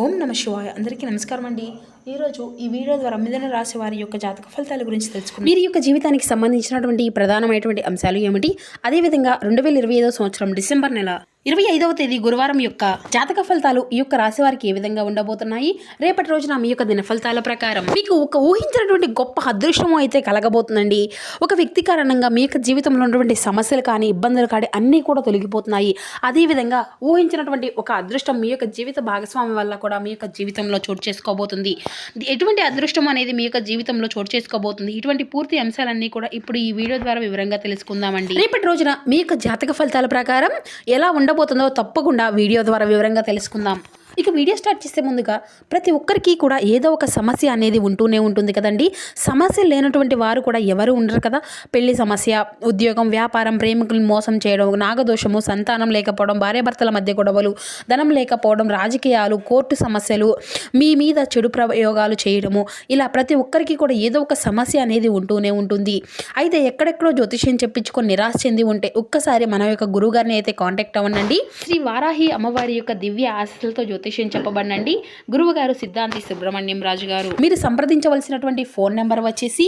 ఓం నమ శివాయ. అందరికీ నమస్కారం అండి. ఈరోజు ఈ వీడియో ద్వారా మిథున రాశి వారి యొక్క జాతక ఫలితాల గురించి తెలుసుకుందాం. వీరి యొక్క జీవితానికి సంబంధించినటువంటి ప్రధానమైనటువంటి అంశాలు ఏమిటి? అదేవిధంగా రెండు వేల ఇరవై ఐదో సంవత్సరం డిసెంబర్ నెల ఇరవై ఐదవ తేదీ గురువారం యొక్క జాతక ఫలితాలు ఈ యొక్క రాశి వారికి ఏ విధంగా ఉండబోతున్నాయి? రేపటి రోజున మీ యొక్క దిన ఫలితాల ప్రకారం మీకు ఒక ఊహించినటువంటి గొప్ప అదృష్టం అయితే కలగబోతుందండి. ఒక వ్యక్తి కారణంగా మీ యొక్క జీవితంలో ఉన్నటువంటి సమస్యలు కానీ ఇబ్బందులు కానీ అన్నీ కూడా తొలగిపోతున్నాయి. అదేవిధంగా ఊహించినటువంటి ఒక అదృష్టం మీ యొక్క జీవిత భాగస్వామి వల్ల కూడా మీ యొక్క జీవితంలో చోటు చేసుకోబోతుంది. ఎటువంటి అదృష్టం అనేది మీ యొక్క జీవితంలో చోటు చేసుకోబోతుంది? ఇటువంటి పూర్తి అంశాలన్నీ కూడా ఇప్పుడు ఈ వీడియో ద్వారా వివరంగా తెలుసుకుందామండి. రేపటి రోజున మీ యొక్క జాతక ఫలితాల ప్రకారం ఎలా ఉండబోతుందో తప్పకుండా వీడియో ద్వారా వివరంగా తెలుసుకుందాం. ఇక వీడియో స్టార్ట్ చేసే ముందుగా ప్రతి ఒక్కరికి కూడా ఏదో ఒక సమస్య అనేది ఉంటూనే ఉంటుంది కదండి. సమస్య లేనటువంటి వారు కూడా ఎవరు ఉండరు కదా. పెళ్ళి సమస్య ఉద్యోగం వ్యాపారం ప్రేమికులను మోసం చేయడం నాగదోషము సంతానం లేకపోవడం భార్యాభర్తల మధ్య గొడవలు ధనం లేకపోవడం రాజకీయాలు కోర్టు సమస్యలు మీ మీద చెడు ప్రయోగాలు చేయడము ఇలా ప్రతి ఒక్కరికి కూడా ఏదో ఒక సమస్య అనేది ఉంటూనే ఉంటుంది. అయితే ఎక్కడెక్కడో జ్యోతిష్యం చెప్పించుకొని నిరాశ చెంది ఉంటే ఒక్కసారి మన యొక్క గురువుగారిని అయితే కాంటాక్ట్ అవ్వండి శ్రీ వారాహి అమ్మవారి యొక్క దివ్య ఆశలతో జ్యోతిష్యం చెప్పబడినండి. గురువు గారు సిద్ధాంతి సుబ్రహ్మణ్యం రాజు గారు. మీరు సంప్రదించవలసినటువంటి ఫోన్ నెంబర్ వచ్చేసి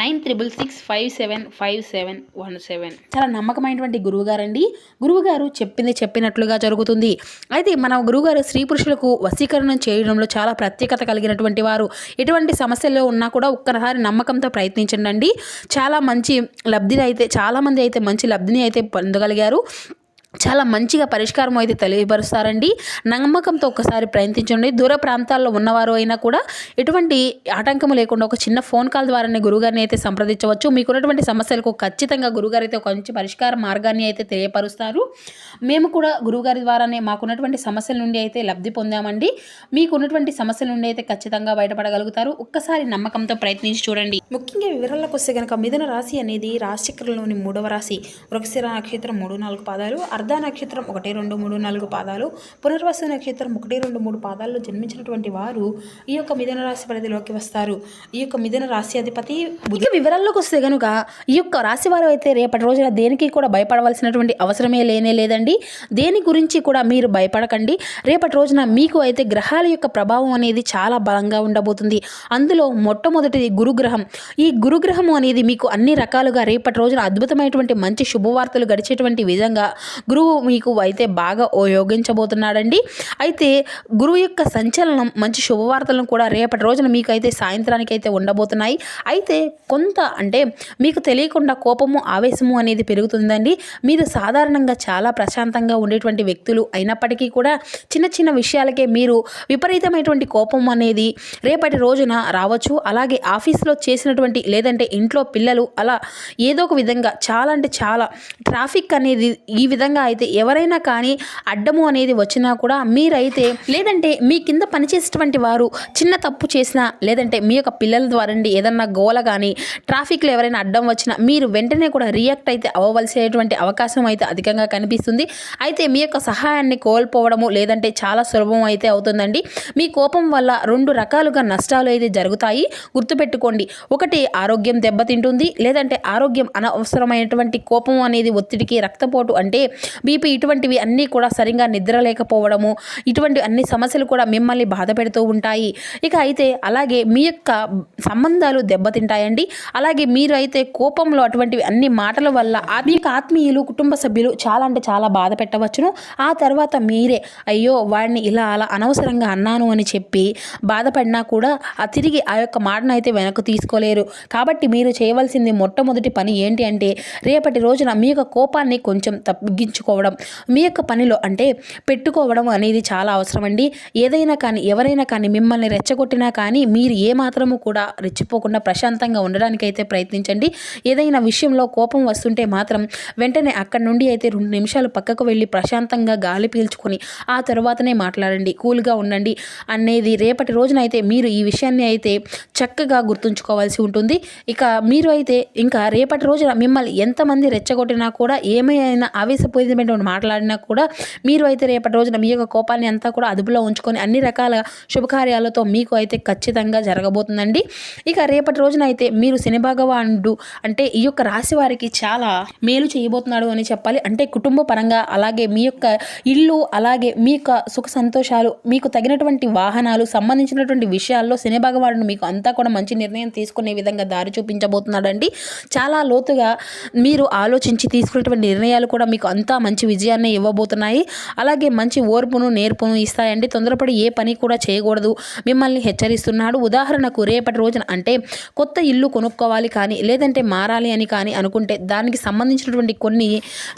nine triple six five seven five seven one seven. చాలా నమ్మకమైనటువంటి గురువు గారండి గురువు గారు చెప్పింది చెప్పినట్లుగా జరుగుతుంది. అయితే మన గురువు గారు స్త్రీ పురుషులకు వశీకరణం చేయడంలో చాలా ప్రత్యేకత కలిగినటువంటి వారు. ఎటువంటి సమస్యల్లో ఉన్నా కూడా ఒక్కసారి నమ్మకంతో ప్రయత్నించండి చాలా మంచి లబ్ధిని అయితే చాలామంది అయితే మంచి లబ్ధిని అయితే పొందగలిగారు. చాలా మంచిగా పరిష్కారం అయితే తెలియపరుస్తారండి. నమ్మకంతో ఒకసారి ప్రయత్నించండి. దూర ప్రాంతాల్లో ఉన్నవారు అయినా కూడా ఎటువంటి ఆటంకం లేకుండా ఒక చిన్న ఫోన్ కాల్ ద్వారానే గురుగారిని అయితే సంప్రదించవచ్చు. మీకున్నటువంటి సమస్యలకు ఖచ్చితంగా గురుగారు అయితే ఒక మంచి పరిష్కార మార్గాన్ని అయితే తెలియపరుస్తారు. మేము కూడా గురుగారి ద్వారానే మాకున్నటువంటి సమస్యల నుండి అయితే లబ్ధి పొందామండి. మీకున్నటువంటి సమస్యల నుండి అయితే ఖచ్చితంగా బయటపడగలుగుతారు. ఒక్కసారి నమ్మకంతో ప్రయత్నించి చూడండి. ముఖ్యంగా వివరాలకు వస్తే కనుక మిథున రాశి అనేది రాశిచక్రంలోని మూడవ రాశి. వృక్షిర నక్షత్రం మూడు నాలుగు పాదాలు. అర్ధ నక్షత్రం ఒకటి రెండు మూడు నాలుగు పాదాలు పునర్వసు నక్షత్రం ఒకటి రెండు మూడు పాదాల్లో జన్మించినటువంటి వారు ఈ యొక్క మిథున రాశి పరిధిలోకి వస్తారు. ఈ యొక్క మిథున రాశి అధిపతి బుధ వివరాల్లోకి వస్తే కనుక ఈ యొక్క రాశి వారు అయితే రేపటి రోజున దేనికి కూడా భయపడవలసినటువంటి అవసరమే లేనే లేదండి. దేని గురించి కూడా మీరు భయపడకండి. రేపటి రోజున మీకు అయితే గ్రహాల యొక్క ప్రభావం అనేది చాలా బలంగా ఉండబోతుంది. అందులో మొట్టమొదటిది గురుగ్రహం. ఈ గురుగ్రహం అనేది మీకు అన్ని రకాలుగా రేపటి రోజున అద్భుతమైనటువంటి మంచి శుభవార్తలు గడిచేటువంటి విధంగా గురువు మీకు అయితే బాగా ఉపయోగించబోతున్నాడండి. అయితే గురువు యొక్క సంచలనం మంచి శుభవార్తలను కూడా రేపటి రోజున మీకు అయితే సాయంత్రానికి అయితే ఉండబోతున్నాయి. అయితే కొంత అంటే మీకు తెలియకుండా కోపము ఆవేశము అనేది పెరుగుతుందండి. మీరు సాధారణంగా చాలా ప్రశాంతంగా ఉండేటువంటి వ్యక్తులు అయినప్పటికీ కూడా చిన్న చిన్న విషయాలకే మీరు విపరీతమైనటువంటి కోపం అనేది రేపటి రోజున రావచ్చు. అలాగే ఆఫీస్లో చేసినటువంటి లేదంటే ఇంట్లో పిల్లలు అలా ఏదో ఒక విధంగా చాలా అంటే చాలా ట్రాఫిక్ అనేది ఈ విధంగా అయితే ఎవరైనా కానీ అడ్డము అనేది వచ్చినా కూడా మీరైతే లేదంటే మీ కింద పనిచేసేటువంటి వారు చిన్న తప్పు చేసినా లేదంటే మీ యొక్క పిల్లల ద్వారా ఏదన్నా గోల కానీ ట్రాఫిక్లో ఎవరైనా అడ్డం వచ్చినా మీరు వెంటనే కూడా రియాక్ట్ అయితే అవ్వవలసినటువంటి అవకాశం అయితే అధికంగా కనిపిస్తుంది. అయితే మీ యొక్క సహాయాన్ని కోల్పోవడము లేదంటే చాలా సులభం అయితే అవుతుందండి. మీ కోపం వల్ల రెండు రకాలుగా నష్టాలు అయితే జరుగుతాయి. గుర్తుపెట్టుకోండి ఒకటి ఆరోగ్యం దెబ్బతింటుంది లేదంటే ఆరోగ్యం అనవసరమైనటువంటి కోపం అనేది ఒత్తిడికి రక్తపోటు అంటే బీపీ ఇటువంటివి అన్నీ కూడా సరిగా నిద్ర లేకపోవడము ఇటువంటి అన్ని సమస్యలు కూడా మిమ్మల్ని బాధ పెడుతూ ఉంటాయి. ఇక అయితే అలాగే మీ యొక్క సంబంధాలు దెబ్బతింటాయండి. అలాగే మీరు అయితే కోపంలో అటువంటివి అన్ని మాటల వల్ల ఆ- మీ యొక్క ఆత్మీయులు కుటుంబ సభ్యులు చాలా అంటే చాలా బాధ పెట్టవచ్చును. ఆ తర్వాత మీరే అయ్యో వాడిని ఇలా అలా అనవసరంగా అన్నాను అని చెప్పి బాధపడినా కూడా ఆ తిరిగి ఆ యొక్క మాటను అయితే వెనక్కు తీసుకోలేరు. కాబట్టి మీరు చేయవలసింది మొట్టమొదటి పని ఏంటి అంటే రేపటి రోజున మీ యొక్క కోపాన్ని కొంచెం తగ్గించుకోవడం మీ యొక్క పనిలో అంటే పెట్టుకోవడం అనేది చాలా అవసరం అండి ఏదైనా కానీ ఎవరైనా కానీ మిమ్మల్ని రెచ్చగొట్టినా కానీ మీరు ఏమాత్రము కూడా రెచ్చిపోకుండా ప్రశాంతంగా ఉండడానికైతే ప్రయత్నించండి. ఏదైనా విషయంలో కోపం వస్తుంటే మాత్రం వెంటనే అక్కడి నుండి అయితే రెండు నిమిషాలు పక్కకు వెళ్ళి ప్రశాంతంగా గాలి పీల్చుకొని ఆ తర్వాతనే మాట్లాడండి. కూల్గా ఉండండి. అనేది రేపటి రోజున అయితే మీరు ఈ విషయాన్ని అయితే చక్కగా గుర్తుంచుకోవాల్సి ఉంటుంది. ఇక మీరు అయితే ఇంకా రేపటి రోజున మిమ్మల్ని ఎంతమంది రెచ్చగొట్టినా కూడా ఏమైనా ఆవేశపోయి విధమైనటువంటి మాట్లాడినా కూడా మీరు అయితే రేపటి రోజున మీ యొక్క కోపాన్ని అంతా కూడా అదుపులో ఉంచుకొని అన్ని రకాల శుభకార్యాలతో మీకు అయితే ఖచ్చితంగా జరగబోతుందండి. ఇక రేపటి రోజున అయితే మీరు శని భగవానుడు అంటే ఈ యొక్క రాశి వారికి చాలా మేలు చేయబోతున్నాడు అని చెప్పాలి. అంటే కుటుంబ పరంగా అలాగే మీ యొక్క ఇల్లు అలాగే మీ యొక్క సుఖ సంతోషాలు మీకు తగినటువంటి వాహనాలు సంబంధించినటువంటి విషయాల్లో శని భగవానుడు మీకు అంతా కూడా మంచి నిర్ణయం తీసుకునే విధంగా దారి చూపించబోతున్నాడండి. చాలా లోతుగా మీరు ఆలోచించి తీసుకునేటువంటి నిర్ణయాలు కూడా మీకు అంతా మంచి విజయాన్ని ఇవ్వబోతున్నాయి. అలాగే మంచి ఓర్పును నేర్పును ఇస్తాయండి. తొందరపడి ఏ పని కూడా చేయకూడదు. మిమ్మల్ని హెచ్చరిస్తున్నాడు. ఉదాహరణకు రేపటి రోజున అంటే కొత్త ఇల్లు కొనుక్కోవాలి కానీ లేదంటే మారాలి అని కానీ అనుకుంటే దానికి సంబంధించినటువంటి కొన్ని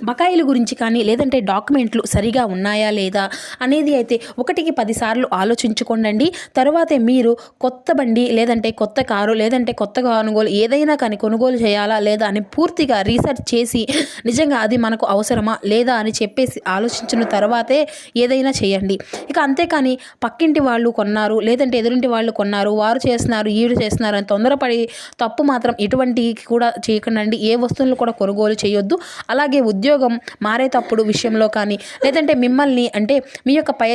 బకాయిల గురించి కానీ లేదంటే డాక్యుమెంట్లు సరిగా ఉన్నాయా లేదా అనేది అయితే ఒకటికి పదిసార్లు ఆలోచించుకోండి తరువాతే మీరు కొత్త బండి లేదంటే కొత్త కారు లేదంటే కొత్త కొనుగోలు ఏదైనా కానీ కొనుగోలు చేయాలా లేదా అని పూర్తిగా రీసెర్చ్ చేసి నిజంగా అది మనకు అవసరమా? లేదా అని చెప్పేసి ఆలోచించిన తర్వాతే ఏదైనా చేయండి. ఇక అంతేకాని పక్కింటి వాళ్ళు కొన్నారు లేదంటే ఎదురింటి వాళ్ళు కొన్నారు వారు చేస్తున్నారు ఈడు చేస్తున్నారు అని తొందరపడి తప్పు మాత్రం ఎటువంటి కూడా చేయకండి ఏ వస్తువులను కూడా కొనుగోలు చేయొద్దు. అలాగే ఉద్యోగం మారేటప్పుడు విషయంలో కానీ లేదంటే మిమ్మల్ని అంటే మీ యొక్క పై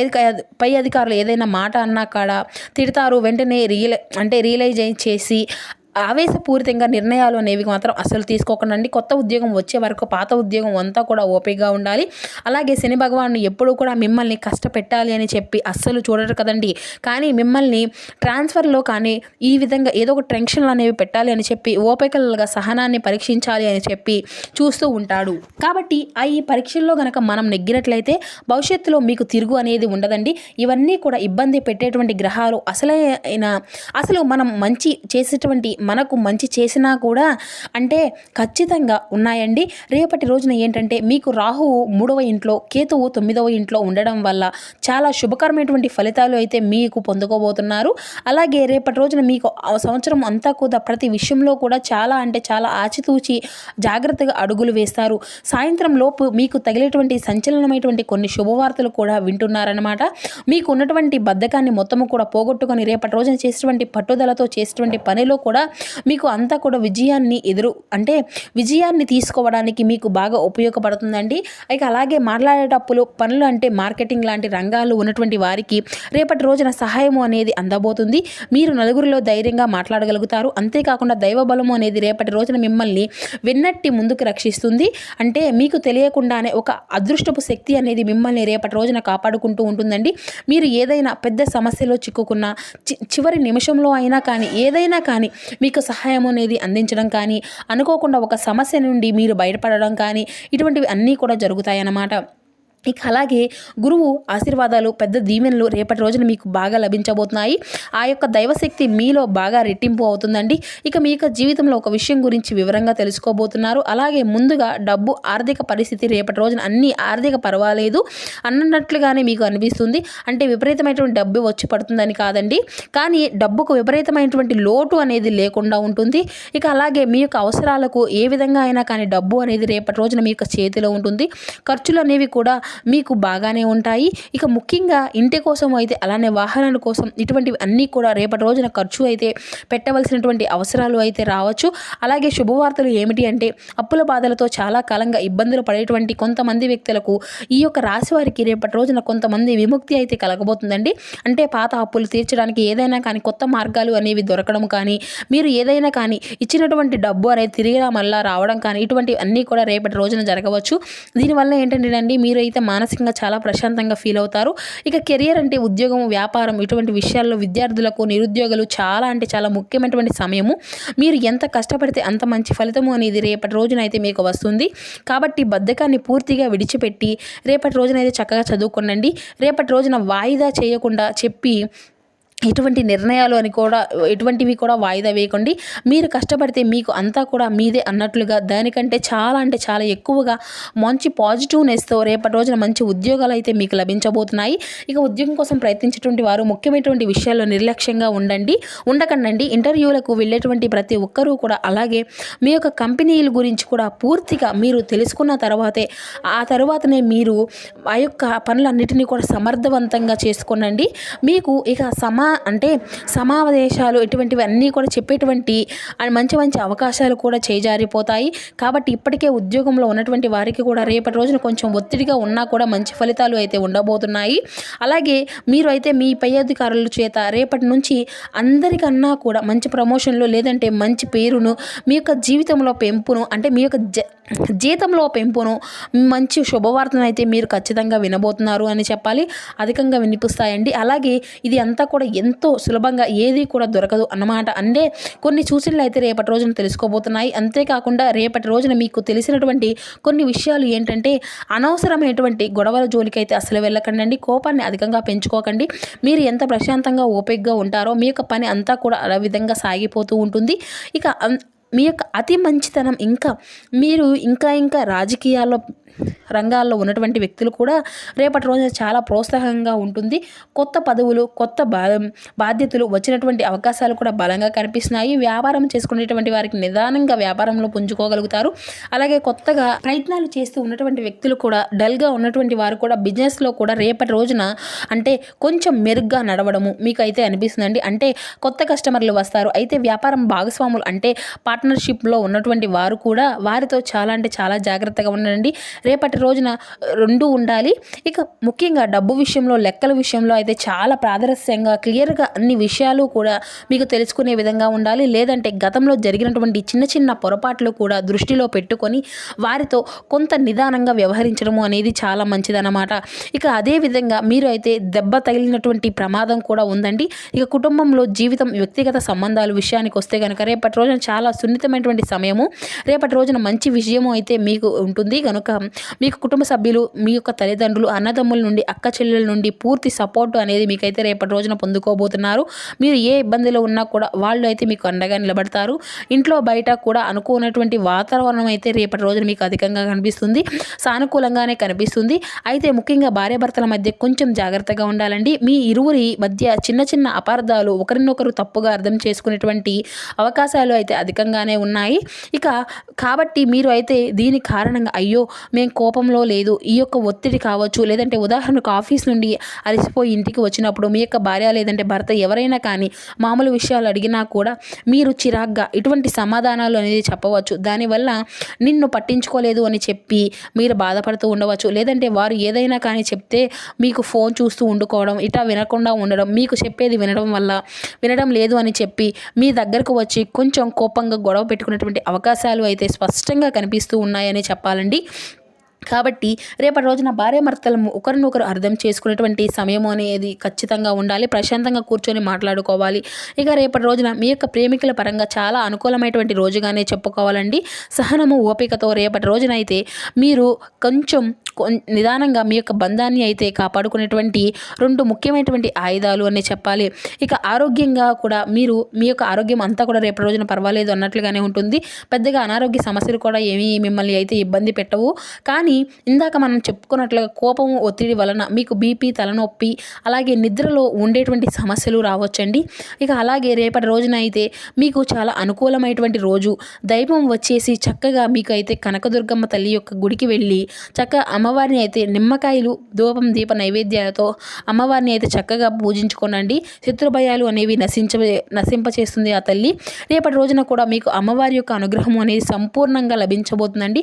పై అధికారులు ఏదైనా మాట అన్నా కాడ తిడతారు వెంటనే రియల్ అంటే రియలైజ్ చేసి ఆవేశపూరితంగా నిర్ణయాలు అనేవి మాత్రం అసలు తీసుకోకండి కొత్త ఉద్యోగం వచ్చే వరకు పాత ఉద్యోగం అంతా కూడా ఓపికగా ఉండాలి. అలాగే శని భగవాను ఎప్పుడూ కూడా మిమ్మల్ని కష్టపెట్టాలి అని చెప్పి అస్సలు చూడరు కదండి. కానీ మిమ్మల్ని ట్రాన్స్ఫర్లో కానీ ఈ విధంగా ఏదో ఒక టెన్షన్లు అనేవి పెట్టాలి అని చెప్పి ఓపికలుగా సహనాన్ని పరీక్షించాలి అని చెప్పి చూస్తూ ఉంటాడు. కాబట్టి ఆ ఈ పరీక్షల్లో గనక మనం నెగ్గినట్లయితే భవిష్యత్తులో మీకు తిరుగు అనేది ఉండదండి. ఇవన్నీ కూడా ఇబ్బంది పెట్టేటువంటి గ్రహాలు అసలైన అసలు మనం మంచి చేసేటువంటి మనకు మంచి చేసినా కూడా అంటే ఖచ్చితంగా ఉన్నాయండి. రేపటి రోజున ఏంటంటే మీకు రాహువు మూడవ ఇంట్లో కేతువు తొమ్మిదవ ఇంట్లో ఉండడం వల్ల చాలా శుభకరమైనటువంటి ఫలితాలు అయితే మీకు పొందుకోబోతున్నారు. అలాగే రేపటి రోజున మీకు ఆ సంవత్సరం అంతా కూడా ప్రతి విషయంలో కూడా చాలా అంటే చాలా ఆచితూచి జాగ్రత్తగా అడుగులు వేస్తారు. సాయంత్రం లోపు మీకు తగిలేటువంటి సంచలనమైనటువంటి కొన్ని శుభవార్తలు కూడా వింటున్నారనమాట మీకు ఉన్నటువంటి బద్ధకాన్ని మొత్తము కూడా పోగొట్టుకొని రేపటి రోజున చేసేటువంటి పట్టుదలతో చేసేటువంటి పనిలో కూడా మీకు అంతా కూడా విజయాన్ని ఎదురు అంటే విజయాన్ని తీసుకోవడానికి మీకు బాగా ఉపయోగపడుతుందండి. ఇక అలాగే మాట్లాడేటప్పుడు పనులు అంటే మార్కెటింగ్ లాంటి రంగాలు ఉన్నటువంటి వారికి రేపటి రోజున సహాయము అనేది అందబోతుంది. మీరు నలుగురిలో ధైర్యంగా మాట్లాడగలుగుతారు. అంతేకాకుండా దైవ బలము అనేది రేపటి రోజున మిమ్మల్ని విన్నట్టి ముందుకు రక్షిస్తుంది. అంటే మీకు తెలియకుండానే ఒక అదృష్టపు శక్తి అనేది మిమ్మల్ని రేపటి రోజున కాపాడుకుంటూ ఉంటుందండి. మీరు ఏదైనా పెద్ద సమస్యలో చిక్కుకున్న చి- చివరి నిమిషంలో అయినా కానీ ఏదైనా కానీ మీకు సహాయం అనేది అందించడం కానీ అనుకోకుండా ఒక సమస్య నుండి మీరు బయటపడడం కానీ ఇటువంటివి అన్నీ కూడా జరుగుతాయన్నమాట. ఇక అలాగే గురువు ఆశీర్వాదాలు పెద్ద దీవెనలు రేపటి రోజున మీకు బాగా లభించబోతున్నాయి. ఆ యొక్క దైవశక్తి మీలో బాగా రెట్టింపు అవుతుందండి. ఇక మీ యొక్క జీవితంలో ఒక విషయం గురించి వివరంగా తెలుసుకోబోతున్నారు. అలాగే ముందుగా డబ్బు ఆర్థిక పరిస్థితి రేపటి రోజున అన్ని ఆర్థిక పర్వాలేదు అన్నట్లుగానే మీకు అనిపిస్తుంది. అంటే విపరీతమైనటువంటి డబ్బు వచ్చి పడుతుందని కాదండి. కానీ డబ్బుకు విపరీతమైనటువంటి లోటు అనేది లేకుండా ఉంటుంది. ఇక అలాగే మీ యొక్క అవసరాలకు ఏ విధంగా అయినా కానీ డబ్బు అనేది రేపటి రోజున మీ యొక్క చేతిలో ఉంటుంది. ఖర్చులు అనేవి కూడా మీకు బాగానే ఉంటాయి. ఇక ముఖ్యంగా ఇంటి కోసం అయితే అలానే వాహనాల కోసం ఇటువంటివి అన్నీ కూడా రేపటి రోజున ఖర్చు అయితే పెట్టవలసినటువంటి అవసరాలు అయితే రావచ్చు. అలాగే శుభవార్తలు ఏమిటి అంటే అప్పుల బాధలతో చాలా కాలంగా ఇబ్బందులు పడేటువంటి కొంతమంది వ్యక్తులకు ఈ యొక్క రాశి వారికి రేపటి రోజున కొంతమంది విముక్తి అయితే కలగబోతుందండి. అంటే పాత అప్పులు తీర్చడానికి ఏదైనా కానీ కొత్త మార్గాలు అనేవి దొరకడం కానీ మీరు ఏదైనా కానీ ఇచ్చినటువంటి డబ్బు అనేది తిరిగి మళ్ళా రావడం కానీ ఇటువంటివి అన్నీ కూడా రేపటి రోజున జరగవచ్చు. దీనివల్ల ఏంటంటేనండి మీరు అయితే మానసికంగా చాలా ప్రశాంతంగా ఫీల్ అవుతారు ఇక కెరియర్ అంటే ఉద్యోగం వ్యాపారం ఇటువంటి విషయాల్లో విద్యార్థులకు నిరుద్యోగులు చాలా అంటే చాలా ముఖ్యమైనటువంటి సమయము. మీరు ఎంత కష్టపడితే అంత మంచి ఫలితము అనేది రేపటి రోజున అయితే మీకు వస్తుంది. కాబట్టి బద్ధకాన్ని పూర్తిగా విడిచిపెట్టి రేపటి రోజున అయితే చక్కగా చదువుకోనండి రేపటి రోజున వాయిదా చేయకుండా చెప్పి ఎటువంటి నిర్ణయాలు అని కూడా ఎటువంటివి కూడా వాయిదా వేయకండి. మీరు కష్టపడితే మీకు అంతా కూడా మీదే అన్నట్లుగా దానికంటే చాలా అంటే చాలా ఎక్కువగా మంచి పాజిటివ్నెస్తో రేపటి రోజున మంచి ఉద్యోగాలు అయితే మీకు లభించబోతున్నాయి. ఇక ఉద్యోగం కోసం ప్రయత్నించేటువంటి వారు ముఖ్యమైనటువంటి విషయాల్లో నిర్లక్ష్యంగా ఉండండి. ఉండకండి ఇంటర్వ్యూలకు వెళ్ళేటువంటి ప్రతి ఒక్కరూ కూడా అలాగే మీ యొక్క కంపెనీల గురించి కూడా పూర్తిగా మీరు తెలుసుకున్న తర్వాతే ఆ తర్వాతనే మీరు ఆ యొక్క పనులన్నిటినీ కూడా సమర్థవంతంగా చేసుకోనండి మీకు ఇక సమా సమా అంటే సమావేశాలు ఇటువంటివి అన్నీ కూడా చెప్పేటువంటి మంచి మంచి అవకాశాలు కూడా చేజారిపోతాయి. కాబట్టి ఇప్పటికే ఉద్యోగంలో ఉన్నటువంటి వారికి కూడా రేపటి రోజున కొంచెం ఒత్తిడిగా ఉన్నా కూడా మంచి ఫలితాలు అయితే ఉండబోతున్నాయి. అలాగే మీరు అయితే మీ పై అధికారుల చేత రేపటి నుంచి అందరికన్నా కూడా మంచి ప్రమోషన్లు లేదంటే మంచి పేరును మీ యొక్క జీవితంలో పెంపును అంటే మీ యొక్క జ జీతంలో పెంపును మంచి శుభవార్తను అయితే మీరు ఖచ్చితంగా వినబోతున్నారు అని చెప్పాలి. అధికంగా వినిపిస్తాయండి. అలాగే ఇది అంతా కూడా ఎంతో సులభంగా ఏది కూడా దొరకదు అన్నమాట. అంటే కొన్ని సూచనలు అయితే రేపటి రోజున తెలుసుకోబోతున్నాయి. అంతేకాకుండా రేపటి రోజున మీకు తెలిసినటువంటి కొన్ని విషయాలు ఏంటంటే అనవసరమైనటువంటి గొడవల జోలికి అయితే అసలు వెళ్ళకండి కోపాన్ని అధికంగా పెంచుకోకండి. మీరు ఎంత ప్రశాంతంగా ఓపికగా ఉంటారో మీ యొక్క పని అంతా కూడా అలా విధంగా సాగిపోతూ ఉంటుంది. ఇక మీ యొక్క అతి మంచితనం ఇంకా మీరు ఇంకా ఇంకా రాజకీయాల్లో రంగాల్లో ఉన్నటువంటి వ్యక్తులు కూడా రేపటి రోజున చాలా ప్రోత్సాహంగా ఉంటుంది. కొత్త పదవులు కొత్త బా బాధ్యతలు వచ్చినటువంటి అవకాశాలు కూడా బలంగా కనిపిస్తున్నాయి. వ్యాపారం చేసుకునేటువంటి వారికి నిదానంగా వ్యాపారంలో పుంజుకోగలుగుతారు. అలాగే కొత్తగా ప్రయత్నాలు చేస్తూ ఉన్నటువంటి వ్యక్తులు కూడా డల్గా ఉన్నటువంటి వారు కూడా బిజినెస్లో కూడా రేపటి రోజున అంటే కొంచెం మెరుగ్గా నడవడము మీకు అయితే అనిపిస్తుందండి. అంటే కొత్త కస్టమర్లు వస్తారు. అయితే వ్యాపారం భాగస్వాములు అంటే పార్ట్నర్షిప్లో ఉన్నటువంటి వారు కూడా వారితో చాలా అంటే చాలా జాగ్రత్తగా ఉండండి. రేపటి రోజున రెండు ఉండాలి. ఇక ముఖ్యంగా డబ్బు విషయంలో లెక్కల విషయంలో అయితే చాలా ప్రాదర్శ్యంగా క్లియర్గా అన్ని విషయాలు కూడా మీకు తెలుసుకునే విధంగా ఉండాలి. లేదంటే గతంలో జరిగినటువంటి చిన్న చిన్న పొరపాట్లు కూడా దృష్టిలో పెట్టుకొని వారితో కొంత నిదానంగా వ్యవహరించడము అనేది చాలా మంచిదన్నమాట. ఇక అదే విధంగా మీరు అయితే దెబ్బ తగిలినటువంటి ప్రమాదం కూడా ఉందండి. ఇక కుటుంబంలో జీవితం వ్యక్తిగత సంబంధాలు విషయానికి వస్తే కనుక రేపటి రోజున చాలా సున్నితమైనటువంటి సమయము. రేపటి రోజున మంచి విజయము అయితే మీకు ఉంటుంది. కనుక మీకు కుటుంబ సభ్యులు మీ యొక్క తల్లిదండ్రులు అన్నదమ్ముల నుండి అక్క చెల్లెల నుండి పూర్తి సపోర్ట్ అనేది మీకైతే రేపటి రోజున పొందుకోబోతున్నారు. మీరు ఏ ఇబ్బందిలో ఉన్నా కూడా వాళ్ళు అయితే మీకు అండగా నిలబడతారు. ఇంట్లో బయట కూడా అనుకున్నటువంటి వాతావరణం అయితే రేపటి రోజున మీకు అధికంగా కనిపిస్తుంది. సానుకూలంగానే కనిపిస్తుంది. అయితే ముఖ్యంగా భార్యాభర్తల మధ్య కొంచెం జాగ్రత్తగా ఉండాలండి. మీ ఇరువురి మధ్య చిన్న చిన్న అపార్థాలు ఒకరినొకరు తప్పుగా అర్థం చేసుకునేటువంటి అవకాశాలు అయితే అధికంగానే ఉన్నాయి. ఇక కాబట్టి మీరు అయితే దీని కారణంగా అయ్యో మేము కోపంలో లేదు. ఈ యొక్క ఒత్తిడి కావచ్చు లేదంటే ఉదాహరణకు ఆఫీస్ నుండి అలసిపోయి ఇంటికి వచ్చినప్పుడు మీ యొక్క భార్య లేదంటే భర్త ఎవరైనా కానీ మామూలు విషయాలు అడిగినా కూడా మీరు చిరాగ్గా ఇటువంటి సమాధానాలు అనేది చెప్పవచ్చు. దానివల్ల నిన్ను పట్టించుకోలేదు అని చెప్పి మీరు బాధపడుతూ ఉండవచ్చు. లేదంటే వారు ఏదైనా కానీ చెప్తే మీకు ఫోన్ చూస్తూ ఉండుకోవడం ఇటా వినకుండా ఉండడం మీకు చెప్పేది వినడం వల్ల వినడం లేదు అని చెప్పి మీ దగ్గరకు వచ్చి కొంచెం కోపంగా గొడవ పెట్టుకునేటువంటి అవకాశాలు అయితే స్పష్టంగా కనిపిస్తూ ఉన్నాయని చెప్పాలండి. కాబట్టి రేపటి రోజున భార్యాభర్తలు ఒకరినొకరు అర్థం చేసుకునేటువంటి సమయం అనేది ఖచ్చితంగా ఉండాలి. ప్రశాంతంగా కూర్చొని మాట్లాడుకోవాలి. ఇక రేపటి రోజున మీ యొక్క ప్రేమికుల పరంగా చాలా అనుకూలమైనటువంటి రోజుగానే చెప్పుకోవాలండి. సహనము ఓపికతో రేపటి రోజున అయితే మీరు కొంచెం నిదానంగా మీ యొక్క బంధాన్ని అయితే కాపాడుకునేటువంటి రెండు ముఖ్యమైనటువంటి ఆయుధాలు అని చెప్పాలి. ఇక ఆరోగ్యంగా కూడా మీరు మీ యొక్క ఆరోగ్యం అంతా కూడా రేపటి రోజున పర్వాలేదు అన్నట్లుగానే ఉంటుంది. పెద్దగా అనారోగ్య సమస్యలు కూడా ఏమీ మిమ్మల్ని అయితే ఇబ్బంది పెట్టవు. కానీ ఇందాక మనం చెప్పుకున్నట్లుగా కోపం ఒత్తిడి వలన మీకు బీపీ తలనొప్పి అలాగే నిద్రలో ఉండేటువంటి సమస్యలు రావచ్చండి. ఇక అలాగే రేపటి రోజున అయితే మీకు చాలా అనుకూలమైనటువంటి రోజు. దైవం వచ్చేసి చక్కగా మీకు అయితే కనకదుర్గమ్మ తల్లి యొక్క గుడికి వెళ్ళి చక్కగా అమ్మవారిని అయితే నిమ్మకాయలు ధూపం దీప నైవేద్యాలతో అమ్మవారిని అయితే చక్కగా పూజించుకోనండి. శత్రుభయాలు అనేవి నశించ నశింపచేస్తుంది ఆ తల్లి. రేపటి రోజున కూడా మీకు అమ్మవారి యొక్క అనుగ్రహం అనేది సంపూర్ణంగా లభించబోతుందండి.